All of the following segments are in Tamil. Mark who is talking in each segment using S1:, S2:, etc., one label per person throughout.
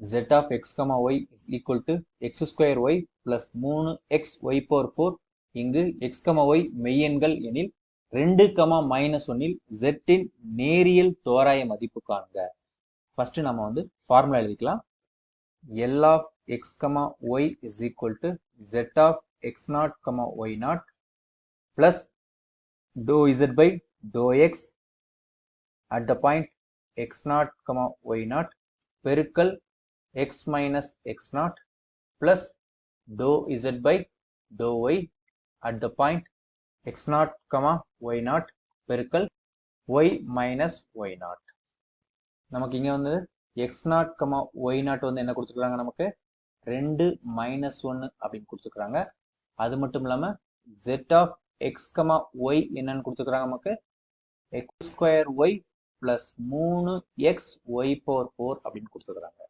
S1: z of x comma y is equal to x square y plus மூணு எக்ஸ் ஒய் பவர் ஃபோர் இங்கு எக்ஸ் கமா ஒய் மெய்யெண்கள் எனில் ரெண்டு கமா மைனஸ் ஒன்னில் ஜெட்டின் நேரியல் தோராய மதிப்பு காண்க. ஃபர்ஸ்ட் நம்ம வந்து ஃபார்முலா எழுதிக்கலாம். L of x comma y is equal to z of x not comma y not plus doe z by doe x at the point x not comma y not பெருக்கல் x minus x not plus doe z by doe y at the point x not comma y not பெருக்கல் ஒய் மைனஸ் ஒய் நாட் நமக்கு இங்கே வந்து x not comma y not வந்து என்ன கொடுத்துருக்காங்க நமக்கு? ரெண்டு மைனஸ் ஒன்று அப்படின்னு கொடுத்துருக்குறாங்க அது மட்டும் இல்லாமல் z of x comma y என்னன்னு கொடுத்துருக்குறாங்க நமக்கு? எக்ஸ் ஸ்கொயர் ஒய் பிளஸ் மூணு எக்ஸ் ஒய் பவர் ஃபோர் அப்படின்னு கொடுத்துருக்குறாங்க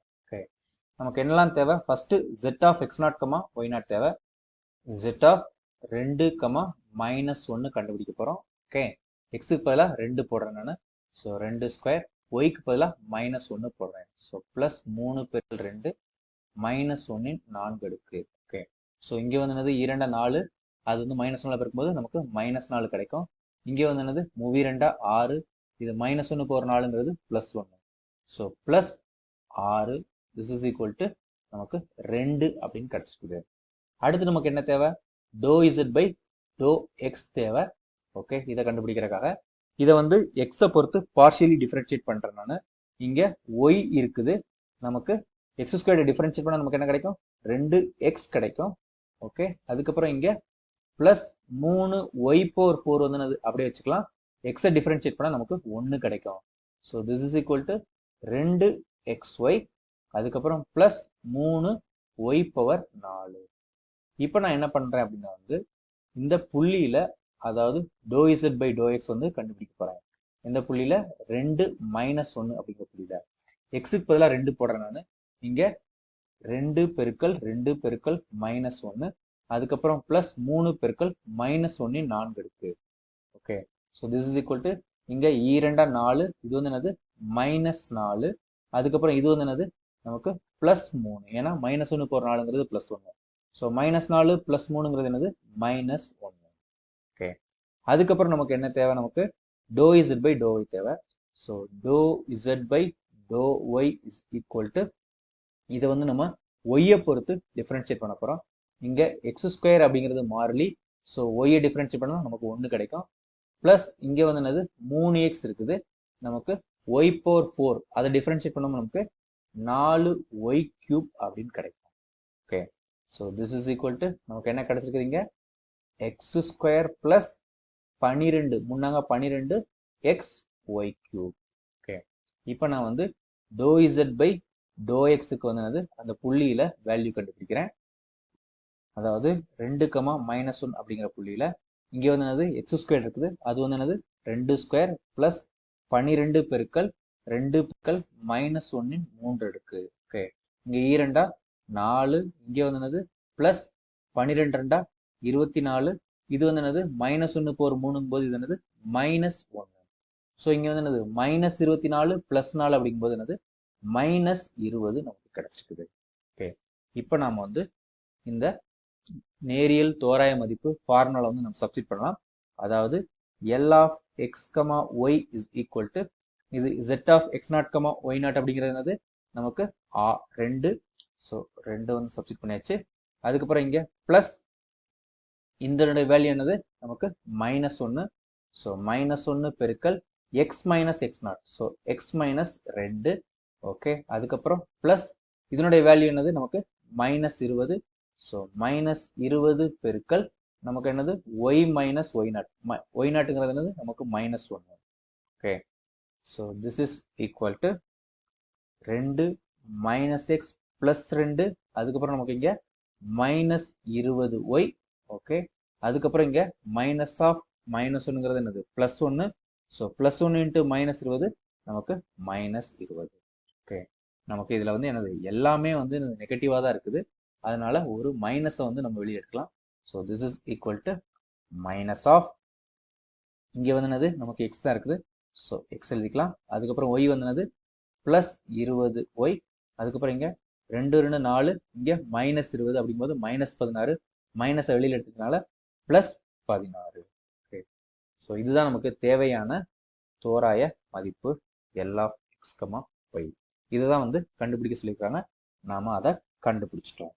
S1: நமக்கு என்னெல்லாம் தேவை? First z of x not comma y not தேவை. ஜெட் ஆஃப் ரெண்டு கமா மைனஸ் ஒன்று கண்டுபிடிக்க போகிறோம் ஓகே எக்ஸுக்கு பதிலாக ரெண்டு போடுறேன் நான். ஸோ ரெண்டு ஸ்கொயர் ஒய்க்கு பதிலாக மைனஸ் ஒன்று போடுறேன். ஸோ ப்ளஸ் மூணு பேர் ரெண்டு மைனஸ் ஒன்னின் நான்கு அடுக்கு. ஓகே ஸோ இங்கே வந்து என்னது? இரண்டா நாலு. அது வந்து மைனஸ் ஒன்றில் பிறக்கும்போது நமக்கு மைனஸ் நாலு கிடைக்கும். இங்கே வந்து என்னது? மூவி ரெண்டா ஆறு. இது மைனஸ் ஒன்று போகிற நாலுங்கிறது ப்ளஸ் ஒன்று ஸோ ப்ளஸ் ஆறு திஸ் இஸ் ஈக்குவல் டு நமக்கு ரெண்டு அப்படின்னு கிடச்சிருக்குது. அடுத்து நமக்கு என்ன தேவை? Doe z by doe x தேவை. ஓகே இதை கண்டுபிடிக்கிறக்காக இதை வந்து எக்ஸை பொறுத்து பார்ஷியலி டிஃபரன்ஷியேட் பண்ணுறேன் நான். இங்கே ஒய் இருக்குது. நமக்கு எக்ஸ் ஸ்கொயர்டை டிஃபரன்ஷியேட் பண்ணால் நமக்கு என்ன கிடைக்கும்? ரெண்டு எக்ஸ் கிடைக்கும். ஓகே அதுக்கப்புறம் இங்கே ப்ளஸ் மூணு ஒய் போர் ஃபோர் வந்து அப்படியே வச்சுக்கலாம். எக்ஸை டிஃபரன்ஷியேட் பண்ணால் நமக்கு ஒன்று கிடைக்கும். So this is equal to ரெண்டு எக்ஸ் ஒய் அதுக்கப்புறம் ப்ளஸ் மூணு ஒய் பவர் நாலு. இப்போ நான் என்ன பண்ணுறேன் அப்படின்னா வந்து இந்த புள்ளியில் அதாவது do z by do x வந்து கண்டுபிடிக்க போகிறேன் இந்த புள்ளியில் ரெண்டு மைனஸ் ஒன்று அப்படிங்கிற புள்ளியில். எக்ஸுக்கு பதிலாக ரெண்டு போடுறேன் நான். இங்கே ரெண்டு பெருக்கல் ரெண்டு பெருக்கல் மைனஸ் ஒன்று அதுக்கப்புறம் ப்ளஸ் மூணு பெருக்கல் மைனஸ் ஒன்று நான்கு இருக்கு okay so this is equal to இங்கே ஈரெண்டா e நாலு இது வந்து என்னது? மைனஸ் நாலு. அதுக்கப்புறம் இது வந்து என்னது? நமக்கு ப்ளஸ் மூணு. ஏன்னா மைனஸ் ஒன்று போகிற நாலுங்கிறது ப்ளஸ் ஒன்று ஸோ மைனஸ் நாலு ப்ளஸ் மூணுங்கிறது என்னது? மைனஸ் ஒன்று ஓகே அதுக்கப்புறம் நமக்கு என்ன தேவை? நமக்கு do z by do y தேவை. So do z by do y is equal to இதை வந்து நம்ம ஒய்யை பொறுத்து டிஃப்ரென்ஷியேட் பண்ண போகிறோம் இங்கே எக்ஸ் ஸ்கொயர் அப்படிங்கிறது மாறிலி. ஸோ ஒய்யை டிஃப்ரென்ஷியேட் பண்ணால் நமக்கு ஒன்று கிடைக்கும். ப்ளஸ் இங்கே வந்து என்னது? மூணு எக்ஸ் இருக்குது. நமக்கு ஒய் ஃபோர் ஃபோர் அதை டிஃப்ரென்ஷியேட் பண்ணாமல் நமக்கு நாலு ஒய் கியூப் அப்படின்னு கிடைக்கும். Okay so this is equal to நமக்கு என்ன கிடைச்சிருக்குதுங்க? எக்ஸ் ஸ்கொயர் ப்ளஸ் பனிரெண்டு. முன்னாங்க பனிரெண்டு எக்ஸ் ஒய் கியூப் ஓகே இப்போ நான் வந்து டோ இசட் பை டோ எக்ஸுக்கு வந்து அந்த புள்ளியில வேல்யூ கண்டுபிடிக்கிறேன். அதாவது ரெண்டு கமா மைனஸ் ஒன் அப்படிங்கிற புள்ளியில இங்கே வந்து என்னது? எக்ஸ் ஸ்கொயர் இருக்குது. அது வந்து என்னது? ரெண்டு ஸ்கொயர் பிளஸ் பன்னிரெண்டு பெருக்கல் ரெண்டு பெருக்கல் மைனஸ் ஒன்னின் மூன்று அடுக்கு. ஓகே இங்கே ஈரெண்டா e நாலு இங்கே வந்து என்னது? பிளஸ் பன்னிரெண்டு ரெண்டா இருபத்தி நாலு. இது வந்து என்னது? மைனஸ் ஒன்று போர் மூணுங்கும் போது இது என்னது? மைனஸ் ஒன்று ஸோ இங்கே வந்து என்னது? மைனஸ் இருபத்தி நாலு பிளஸ் நாலு அப்படிங்கும்போது என்னது? மைனஸ் இருபது நமக்கு கிடைச்சிருக்குது. ஓகே இப்போ நாம வந்து இந்த நேரியல் தோராய மதிப்பு ஃபார்முலா வந்து நம்ம சப்ஸ்டிட் பண்ணலாம். அதாவது l of x comma y is equal to இது zed of x naught comma y naught அப்படிங்கிறது என்னது? நமக்கு ஆ ரெண்டு. ஸோ ரெண்டு வந்து சப்ஸ்டிட் பண்ணியாச்சு. அதுக்கப்புறம் இங்கே ப்ளஸ் இந்த வேல்யூ என்னது? நமக்கு மைனஸ் ஒன்று ஸோ மைனஸ் ஒன்று பெருக்கல் x minus x naught so x minus ரெண்டு. ஓகே அதுக்கப்புறம் ப்ளஸ் இதனுடைய வேல்யூ என்னது? நமக்கு மைனஸ் இருபது. ஸோ மைனஸ் இருபது பெருக்கல் நமக்கு என்னது? Y minus y naught y நாட்டுங்கிறது என்னது? நமக்கு மைனஸ் ஒன்று okay so this is equal to ரெண்டு மைனஸ் எக்ஸ் ப்ளஸ் ரெண்டு. அதுக்கப்புறம் நமக்கு இங்கே மைனஸ் இருபது ஒய் ஓகே அதுக்கப்புறம் இங்கே மைனஸ் ஆஃப் மைனஸ் ஒன்றுங்கிறது என்னது? ப்ளஸ் ஒன்று ஸோ ப்ளஸ் ஒன்று இன்ட்டு மைனஸ் இருபது. நமக்கு மைனஸ் இருபது. ஓகே நமக்கு இதில் வந்து என்னது? எல்லாமே வந்து நெகட்டிவாக தான் இருக்குது. அதனால ஒரு மைனஸை வந்து நம்ம வெளியே எடுக்கலாம். So this is equal to minus of இங்கே வந்து என்னது? நமக்கு எக்ஸ் தான் இருக்குது. ஸோ எக்ஸ் எழுதிக்கலாம். அதுக்கப்புறம் ஒய் வந்தனது ப்ளஸ் இருபது ஒய் அதுக்கப்புறம் இங்கே ரெண்டு ரெண்டு நாலு இங்கே மைனஸ் இருபது அப்படிங்கும்போது மைனஸ் பதினாறு. மைனஸ் வெளியில் எடுத்துக்கனால ப்ளஸ் பதினாறு. ஓகே ஸோ இதுதான் நமக்கு தேவையான தோராய மதிப்பு. எல்லா எக்ஸ்கமா ஒய் இதுதான் வந்து கண்டுபிடிக்க சொல்லியிருக்காங்க நாம் அதை கண்டுபிடிச்சிட்டோம்.